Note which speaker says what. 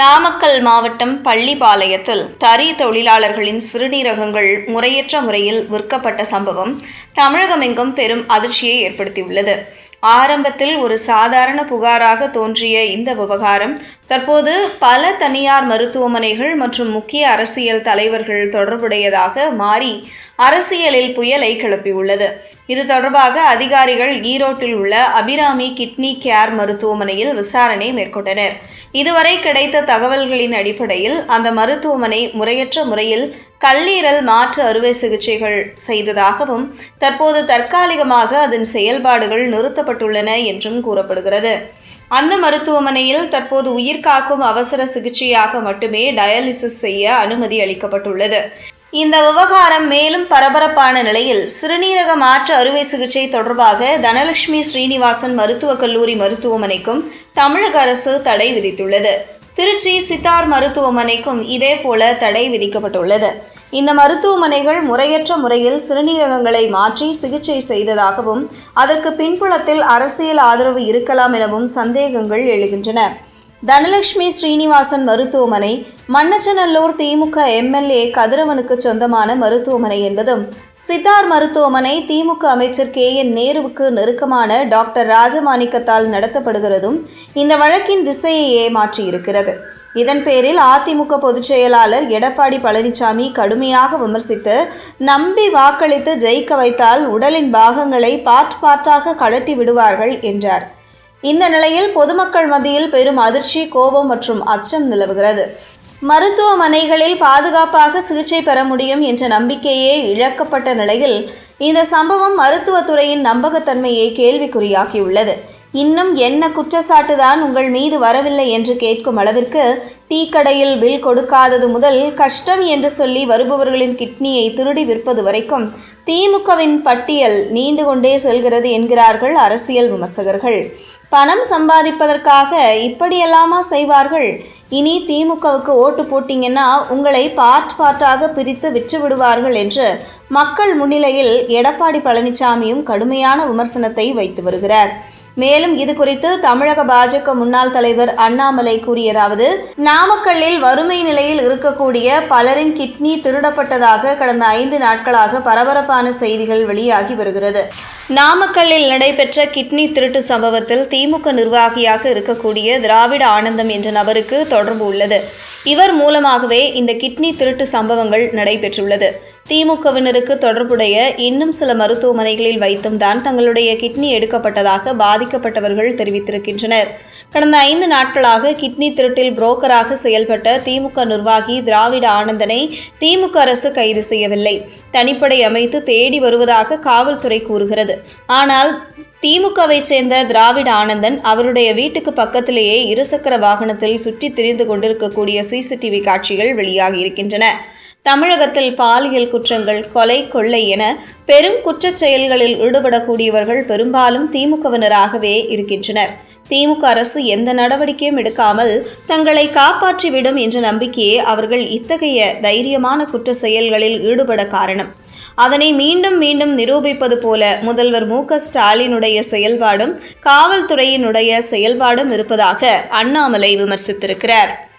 Speaker 1: நாமக்கல் மாவட்டம் பள்ளிபாளையத்தில் தறி தொழிலாளர்களின் சிறுநீரகங்கள் முறையற்ற முறையில் விற்கப்பட்ட சம்பவம் தமிழகமெங்கும் பெரும் அதிர்ச்சியை ஏற்படுத்தியுள்ளது. ஆரம்பத்தில் ஒரு சாதாரண புகாராக தோன்றிய இந்த விவகாரம் தற்போது பல தனியார் மருத்துவமனைகள் மற்றும் முக்கிய அரசியல் தலைவர்கள் தொடர்புடையதாக மாறி அரசியலில் புயலை கிளப்பியுள்ளது. இது தொடர்பாக அதிகாரிகள் ஈரோட்டில் உள்ள அபிராமி கிட்னி கேர் மருத்துவமனையில் விசாரணை மேற்கொண்டனர். இதுவரை கிடைத்த தகவல்களின் அடிப்படையில் அந்த மருத்துவமனை முறையற்ற முறையில் கல்லீரல் மாற்று அறுவை சிகிச்சைகள் செய்ததாகவும் தற்போது தற்காலிகமாக அதன் செயல்பாடுகள் நிறுத்தப்பட்டுள்ளன என்றும் கூறப்படுகிறது. அந்த மருத்துவமனையில் தற்போது உயிர் காக்கும் அவசர சிகிச்சையாக மட்டுமே டயாலிசிஸ் செய்ய அனுமதி அளிக்கப்பட்டுள்ளது. இந்த விவகாரம் மேலும் பரபரப்பான நிலையில் சிறுநீரக மாற்று அறுவை சிகிச்சை தொடர்பாக தனலட்சுமி ஸ்ரீனிவாசன் மருத்துவக் கல்லூரி மருத்துவமனைக்கும் தமிழக அரசு தடை விதித்துள்ளது. திருச்சி சித்தார் மருத்துவமனைக்கும் இதேபோல தடை விதிக்கப்பட்டுள்ளது. இந்த மருத்துவமனைகள் முறையற்ற முறையில் சிறுநீரகங்களை மாற்றி சிகிச்சை செய்ததாகவும் அதற்கு பின்புலத்தில் அரசியல் ஆதரவு இருக்கலாம் எனவும் சந்தேகங்கள் எழுகின்றன. தனலட்சுமி ஸ்ரீனிவாசன் மருத்துவமனை மன்னச்சநல்லூர் திமுக எம்எல்ஏ கதிரவனுக்கு சொந்தமான மருத்துவமனை என்பதும் சித்தார் மருத்துவமனை திமுக அமைச்சர் கே என் நேருவுக்கு நெருக்கமான டாக்டர் ராஜமாணிக்கத்தால் நடத்தப்படுகிறதும் இந்த வழக்கின் திசையை மாற்றியிருக்கிறது. இதன் பேரில் அதிமுக பொதுச் செயலாளர் எடப்பாடி பழனிசாமி கடுமையாக விமர்சித்து நம்பி வாக்களித்து ஜெயிக்க வைத்தால் உடலின் பாகங்களை பாட் பாட்டாக கழட்டி விடுவார்கள் என்றார். இந்த நிலையில் பொதுமக்கள் மத்தியில் பெரும் அதிர்ச்சி கோபம் மற்றும் அச்சம் நிலவுகிறது. மருத்துவமனைகளில் பாதுகாப்பாக சிகிச்சை பெற முடியும் என்ற நம்பிக்கையே இழக்கப்பட்ட நிலையில் இந்த சம்பவம் மருத்துவத்துறையின் நம்பகத்தன்மையை கேள்விக்குறியாக்கியுள்ளது. இன்னும் என்ன குற்றச்சாட்டு தான் உங்கள் மீது வரவில்லை என்று கேட்கும் அளவிற்கு டீ கடையில் பில் கொடுக்காதது முதல் கஷ்டம் என்று சொல்லி வருபவர்களின் கிட்னியை திருடி விற்பது வரைக்கும் திமுகவின் பட்டியல் நீண்டு கொண்டே செல்கிறது என்கிறார்கள் அரசியல் விமர்சகர்கள். பணம் சம்பாதிப்பதற்காக இப்படியெல்லாமா செய்வார்கள்? இனி திமுகவுக்கு ஓட்டு போட்டீங்கன்னா உங்களை பார்ட் பார்ட்டாக பிரித்து விற்று விடுவார்கள் என்று மக்கள் முன்னிலையில் எடப்பாடி பழனிசாமியும் கடுமையான விமர்சனத்தை வைத்து வருகிறார். மேலும் இது குறித்து தமிழக பாஜக முன்னாள் தலைவர் அண்ணாமலை கூறியதாவது நாமக்கல்லில் வறுமை நிலையில் இருக்கக்கூடிய பலரின் கிட்னி திருடப்பட்டதாக கடந்த ஐந்து நாட்களாக பரபரப்பான செய்திகள் வெளியாகி வருகிறது. நாமக்கல்லில் நடைபெற்ற கிட்னி திருட்டு சம்பவத்தில் திமுக நிர்வாகியாக இருக்கக்கூடிய திராவிட ஆனந்தம் என்ற நபருக்கு தொடர்பு உள்ளது. இவர் மூலமாகவே இந்த கிட்னி திருட்டு சம்பவங்கள் நடைபெற்றுள்ளது. திமுகவினருக்கு தொடர்புடைய இன்னும் சில மருத்துவமனைகளில் வைத்தும் தான் தங்களுடைய கிட்னி எடுக்கப்பட்டதாக பாதிக்கப்பட்டவர்கள் தெரிவித்திருக்கின்றனர். கடந்த ஐந்து நாட்களாக கிட்னி திருட்டில் புரோக்கராக செயல்பட்ட திமுக நிர்வாகி திராவிட ஆனந்தனை திமுக அரசு கைது செய்யவில்லை. தனிப்படை அமைத்து தேடி வருவதாக காவல்துறை கூறுகிறது. ஆனால் திமுகவை சேர்ந்த திராவிட ஆனந்தன் அவருடைய வீட்டுக்கு பக்கத்திலேயே இருசக்கர வாகனத்தில் சுற்றி திரிந்து கொண்டிருக்கக்கூடிய சிசிடிவி காட்சிகள் வெளியாகி இருக்கின்றன. தமிழகத்தில் பாலியல் குற்றங்கள் கொலை கொள்ளை என பெரும் குற்றச் செயல்களில் ஈடுபடக்கூடியவர்கள் பெரும்பாலும் திமுகவினராகவே இருக்கின்றனர். திமுக அரசு எந்த நடவடிக்கையும் எடுக்காமல் தங்களை காப்பாற்றிவிடும் என்ற நம்பிக்கையே அவர்கள் இத்தகைய தைரியமான குற்ற செயல்களில் ஈடுபட காரணம். அதனை மீண்டும் மீண்டும் நிரூபிப்பது போல முதல்வர் மு ஸ்டாலினுடைய செயல்பாடும் காவல்துறையினுடைய செயல்பாடும் இருப்பதாக அண்ணாமலை விமர்சித்திருக்கிறார்.